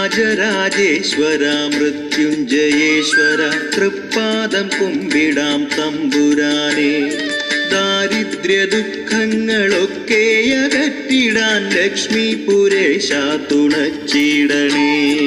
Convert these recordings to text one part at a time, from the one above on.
രാജരാജേശ്വര മൃത്യുഞ്ജയേശ്വര തൃപ്പാദം കുമ്പിടാം തമ്പുരാനെ. ദാരിദ്ര്യ ദുഃഖങ്ങളൊക്കെ അകറ്റിടാൻ ലക്ഷ്മി പുരേശ തുണച്ചിടണേ.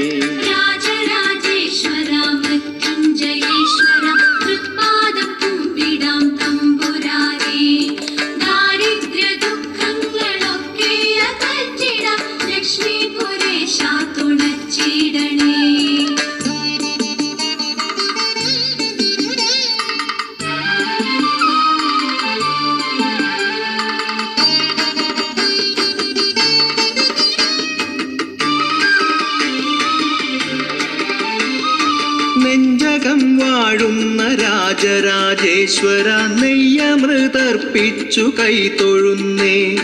വാഴുന്ന രാജരാജേശ്വര നെയ്യമൃതർപ്പിച്ചു കൈതൊഴുന്നേ.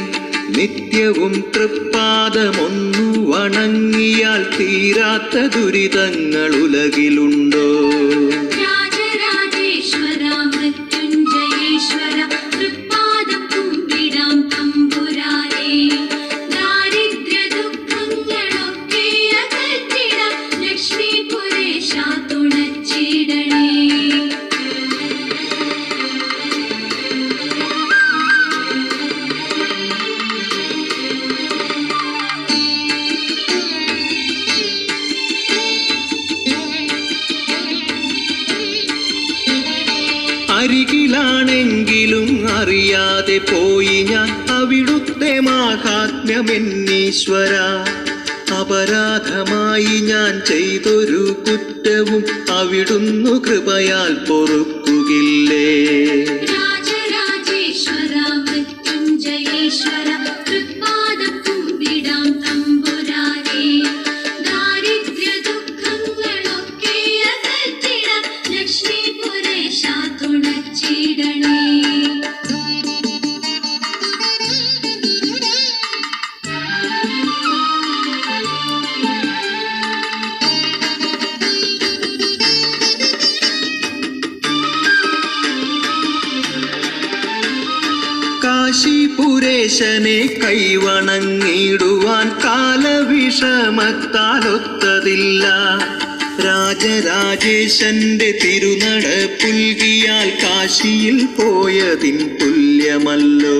നിത്യവും തൃപ്പാദമൊന്നു വണങ്ങിയാൽ തീരാത്ത ദുരിതങ്ങൾ ഉലകിലുണ്ടോ? ഞാൻ അവിടുത്തെ മാഹാത്മ്യമെന്നീശ്വര. അപരാധമായി ഞാൻ ചെയ്തൊരു കുറ്റവും അവിടുന്നു കൃപയാൽ പൊറുക്കുകില്ലേ കാശിപുരേശനെ കൈവണങ്ങിടുവാൻ കാലവിഷമത്താലൊത്തതില്ല. രാജരാജേശന്റെ തിരുനട പുൽകിയാൽ കാശിയിൽ പോയതിൻ തുല്യമല്ലോ.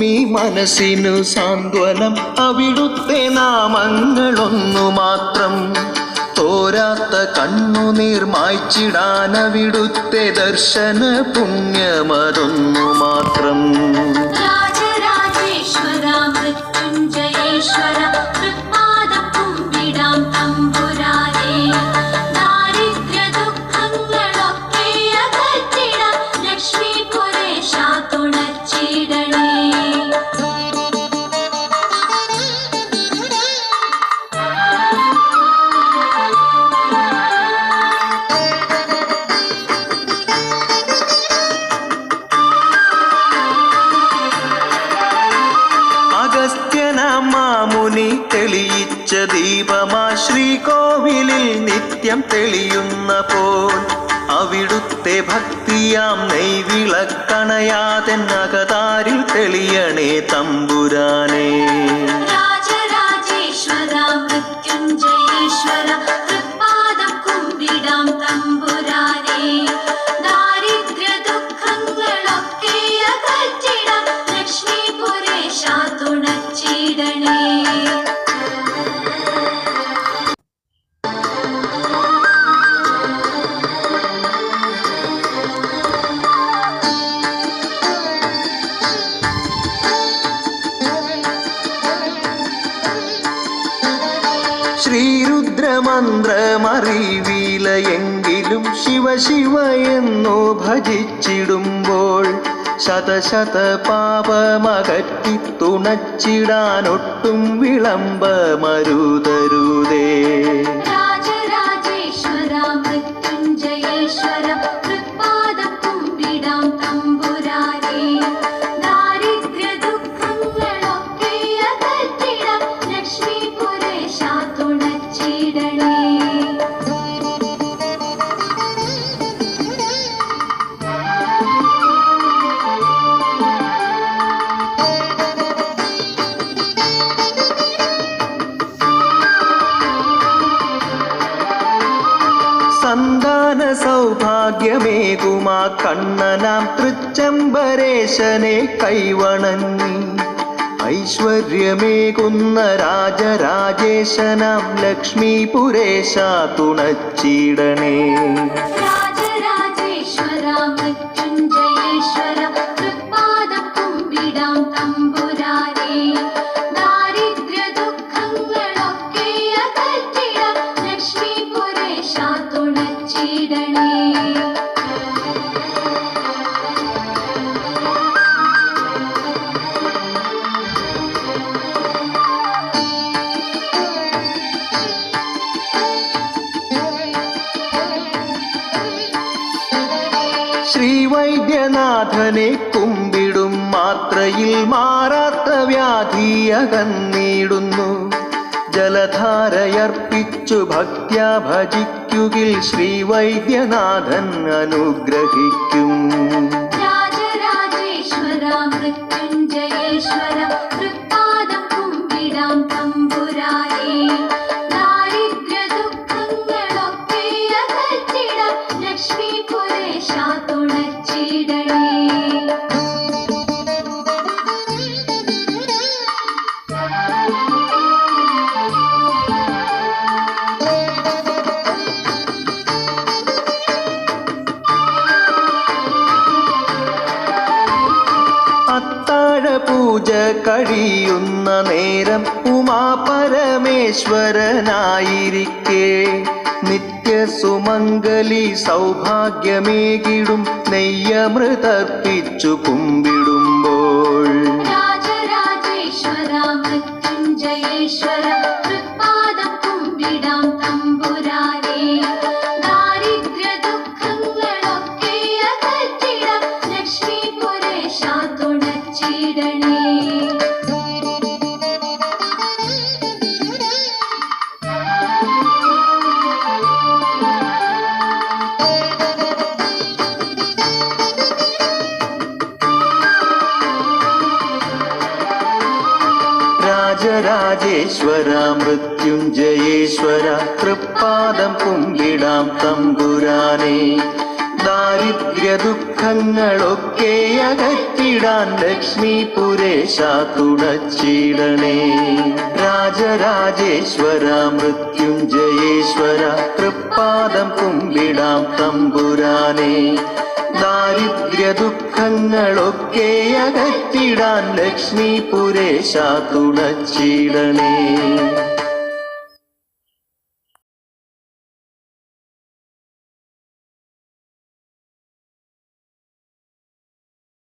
പോലുരുകുമി മനസ്സിനു സാന്ത്വനം. അവിടുത്തെ നാമങ്ങളൊന്നു മാത്രം തോരാത്ത കണ്ണുനീർ മായ്ച്ചിടാൻ അവിടുത്തെ ദർശന പുണ്യമതൊന്നു മാത്രം. തെളിയിച്ച ദീപമാ ശ്രീകോവിലിൽ നിത്യം തെളിയുന്ന പോൽ അവിടുത്തെ ഭക്തിയാം നെയ്വിളക്കണയാതെ നഗതാരിൽ തെളിയണേ തമ്പുരാനേ. ശ്രീരുദ്രമന്ത്രമറിവില എങ്കിലും ശിവ ശിവ എന്നു ഭജിച്ചിടുമ്പോൾ ശതശത പാപമകറ്റി തുണച്ചിടാനൊട്ടും വിളംബമരുതരുതേ സന്താന സൗഭാഗ്യമേകുമാ കണ്ണനാം തൃച്ചംബരേശനെ കൈവണങ്ങി. ഐശ്വര്യമേകുന്ന രാജരാജേശനാം ലക്ഷ്മീപുരേശ തുണച്ചിടണേ. രാജരാജേശ്വര മാത്രയിൽ മാറാത്ത വ്യാധി അകന്നിടുന്നു ജലധാരയർപ്പിച്ചു ഭക്ത്യാ ഭജിക്കുകിൽ ശ്രീവൈദ്യനാഥൻ അനുഗ്രഹിക്കും. രാജരാജേശ്വര മൃത്യുഞ്ജയേശ്വര പൂജ കഴിയുന്ന നേരം ഉമാ പരമേശ്വരനായിരിക്കെ നിത്യസുമംഗലി സൗഭാഗ്യമേകിടും നെയ്യമൃതർപ്പിച്ചു കുമ്പിടുമ്പോൾ. മൃത്യുഞ്ജയേശ്വര തൃപ്പാദം കുമ്പിടാം തമ്പുരാനേ രാജരാജേശ്വര മൃത്യുഞ്ജയേശ്വര തൃപ്പാദം കുമ്പിടാം തമ്പുരാനെ. ദാരിദ്ര്യ ദുഃഖങ്ങളൊക്കെ അകറ്റിടാൻ ലക്ഷ്മി പുരേശ തുടച്ചിടണേ രാജരാജേശ്വര മൃത്യുഞ്ജയേശ്വര തൃപ്പാദം കുമ്പിടാം തമ്പുരാനേ. ദാരിദ്ര്യ ദുഃഖങ്ങളൊക്കെ അകറ്റിടാൻ ലക്ഷ്മി പുരേശ തുണച്ചിടണേ.